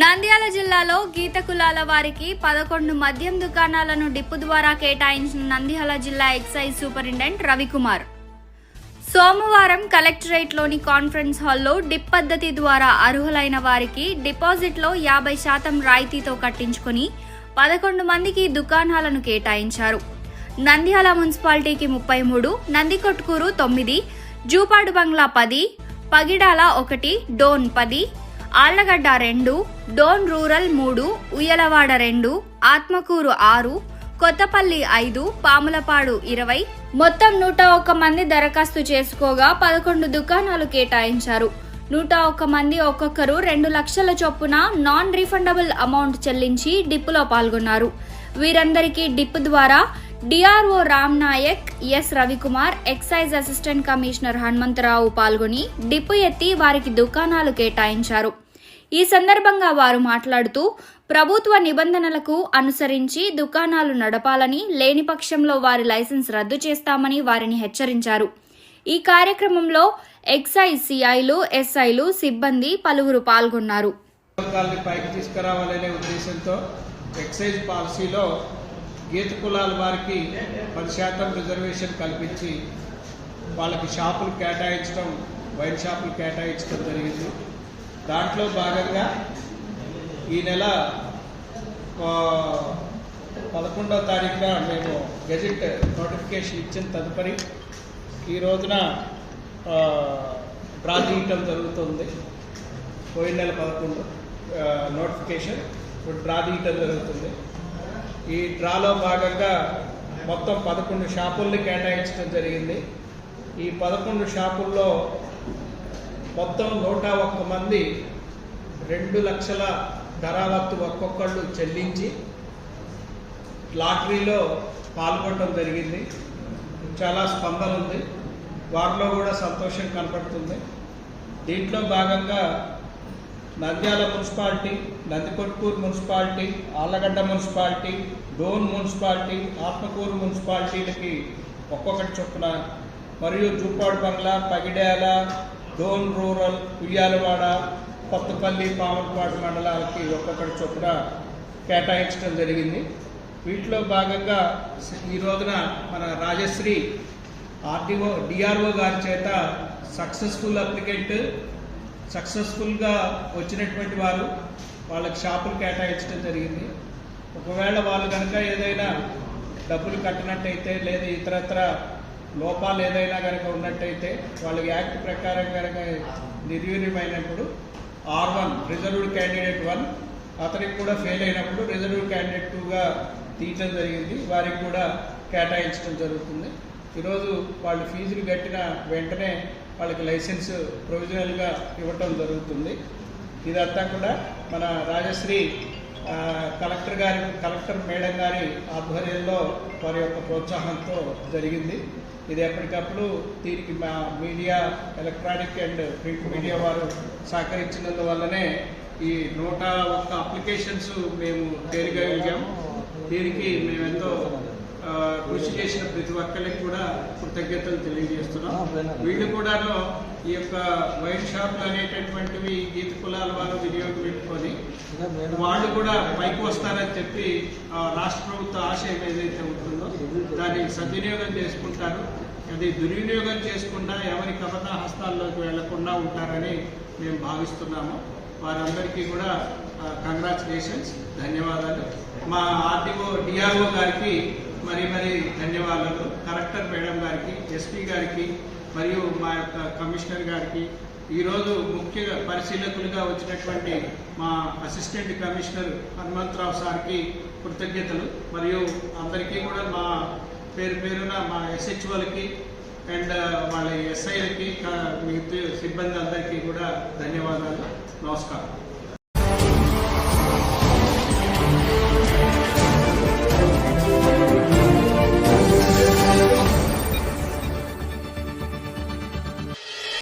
నంద్యాల జిల్లాలో గీత కులాల వారికి పదకొండు మద్యం దుకాణాలను డిప్పు ద్వారా కేటాయించిన నంద్యాల జిల్లా ఎక్సైజ్ సూపరింటెండెంట్ రవికుమార్. సోమవారం కలెక్టరేట్లోని కాన్ఫరెన్స్ హాల్లో డిప్ పద్ధతి ద్వారా అర్హులైన వారికి డిపాజిట్లో యాభై శాతం రాయితీతో కట్టించుకొని పదకొండు మందికి దుకాణాలను కేటాయించారు. నంద్యాల మున్సిపాలిటీకి ముప్పై మూడు నందికొట్కూరు తొమ్మిది జూపాడు బంగ్లా పది పగిడాల ఒకటి డోన్ పది ఆళ్ళగడ్డ రెండు డోన్ రూరల్ మూడు ఉయ్యలవాడ రెండు ఆత్మకూరు ఆరు కొత్తపల్లి ఐదు పాములపాడు ఇరవై. మొత్తం నూట ఒక్క మంది దరఖాస్తు చేసుకోగా పదకొండు దుకాణాలు కేటాయించారు. నూట ఒక్క మంది ఒక్కొక్కరు రెండు లక్షల చొప్పున నాన్ రీఫండబుల్ అమౌంట్ చెల్లించి డిప్పులో పాల్గొన్నారు. వీరందరికీ డిప్ ద్వారా DRO Ram Nayak S Ravikumar excise assistant commissioner Hanumantharao పాల్గొని డిప్పు ఎత్తి వారికి దుకాణాలు కేటాయించారు. ఈ సందర్భంగా వారు మాట్లాడుతూ ప్రభుత్వ నిబంధనలకు అనుసరించి దుకాణాలు నడపాలని లేని పక్షంలో వారి లైసెన్స్ రద్దు చేస్తామని వారిని హెచ్చరించారు. ఈ కార్యక్రమంలో ఎక్సైజ్ సిఐలు ఎస్ఐలు సిబ్బంది పలువురు పాల్గొన్నారు. పైకి తీసుకురావాలనే ఉద్దేశంతో ఎక్సైజ్ పాలసీలో గీత కులాల వారికి పది శాతం రిజర్వేషన్ కల్పించి వాళ్ళకి షాపులు కేటాయించడం వైన్ షాపులు కేటాయించడం జరిగింది. దాంట్లో భాగంగా ఈ నెల పదకొండవ తారీఖున మేము గెజిట్ నోటిఫికేషన్ ఇచ్చిన తదుపరి ఈ రోజున డ్రా తీయటం జరుగుతుంది. పోయిన నెల పదకొండు నోటిఫికేషన్ ఇప్పుడు డ్రా తీయటం జరుగుతుంది. ఈ డ్రాలో భాగంగా మొత్తం పదకొండు షాపుల్ని కేటాయించడం జరిగింది. ఈ పదకొండు షాపుల్లో మొత్తం నూట ఒక్క మంది రెండు లక్షల ధరావత్తు ఒక్కొక్కళ్ళు చెల్లించి లాటరీలో పాల్గొనడం జరిగింది. చాలా స్పందన ఉంది. వారిలో కూడా సంతోషం కనపడుతుంది. దీంట్లో భాగంగా Nandyal municipality Nandikotkur municipality Allagadda municipality Dhone municipality Atmakur మున్సిపాలిటీలకి ఒక్కొక్కటి చొప్పున మరియు జూపాడు బంగ్లా పగిడ్యాల డోన్ రూరల్ ఉయ్యాలవాడ కొత్తపల్లి పాములపాడు మండలాలకి ఒక్కొక్కటి చొప్పున కేటాయించడం జరిగింది. వీటిలో భాగంగా ఈ రోజున మన రాజశ్రీ ఆర్టీఓ డిఆర్ఓ గారి చేత సక్సెస్ఫుల్ అప్లికెంట్ సక్సెస్ఫుల్గా వచ్చినటువంటి వారు వాళ్ళకి షాపులు కేటాయించడం జరిగింది. ఒకవేళ వాళ్ళు కనుక ఏదైనా డబ్బులు కట్టినట్టయితే లేదా ఇతరత్ర లోపాలు ఏదైనా కనుక ఉన్నట్టయితే వాళ్ళకి యాక్ట్ ప్రకారం కనుక నిర్వీర్యమైనప్పుడు R one reserved candidate one అతనికి కూడా ఫెయిల్ అయినప్పుడు రిజర్వ్డ్ క్యాండిడేట్ టూగా తీయటం జరిగింది. వారికి కూడా కేటాయించడం జరుగుతుంది. ఈరోజు వాళ్ళు ఫీజులు కట్టిన వెంటనే వాళ్ళకి లైసెన్స్ ప్రొవిజనల్గా ఇవ్వటం జరుగుతుంది. ఇదంతా కూడా మన రాజశ్రీ కలెక్టర్ గారి కలెక్టర్ మేడం గారి ఆధ్వర్యంలో వారి యొక్క ప్రోత్సాహంతో జరిగింది. ఇది ఎప్పటికప్పుడు దీనికి మా media electronic and print media వారు సహకరించినందువల్లనే ఈ నూట ఒక్క అప్లికేషన్స్ మేము తేలిగలిగాం దీనికి మేమెంతో కృషి చేసిన ప్రతి ఒక్కరికి కూడా కృతజ్ఞతలు తెలియజేస్తున్నాం. వీళ్ళు కూడాను ఈ యొక్క వైన్ షాపులు అనేటటువంటివి గీత కులాల వారు వినియోగం పెట్టుకొని వాళ్ళు కూడా పైకి వస్తారని చెప్పి రాష్ట్ర ప్రభుత్వ ఆశయం ఏదైతే ఉంటుందో దాన్ని సద్వినియోగం చేసుకుంటారు. అది దుర్వినియోగం చేసుకుండా ఎవరి కబత హస్తాల్లోకి వెళ్ళకుండా ఉంటారని మేము భావిస్తున్నాము. వారందరికీ కూడా కంగ్రాచులేషన్స్ ధన్యవాదాలు. మా ఆర్టీఓ డిఆర్ఓ గారికి మరి మరి ధన్యవాదాలు. కలెక్టర్ మేడం గారికి ఎస్పీ గారికి మరియు మా యొక్క కమిషనర్ గారికి ఈరోజు ముఖ్య పరిశీలకులుగా వచ్చినటువంటి మా అసిస్టెంట్ కమిషనర్ హనుమంతరావు సార్కి కృతజ్ఞతలు. మరియు అందరికీ కూడా మా పేరు పేరున మా ఎస్హెచ్ఓలకి అండ్ వాళ్ళ ఎస్ఐలకి మీ సిబ్బంది అందరికీ కూడా ధన్యవాదాలు. నమస్కారం.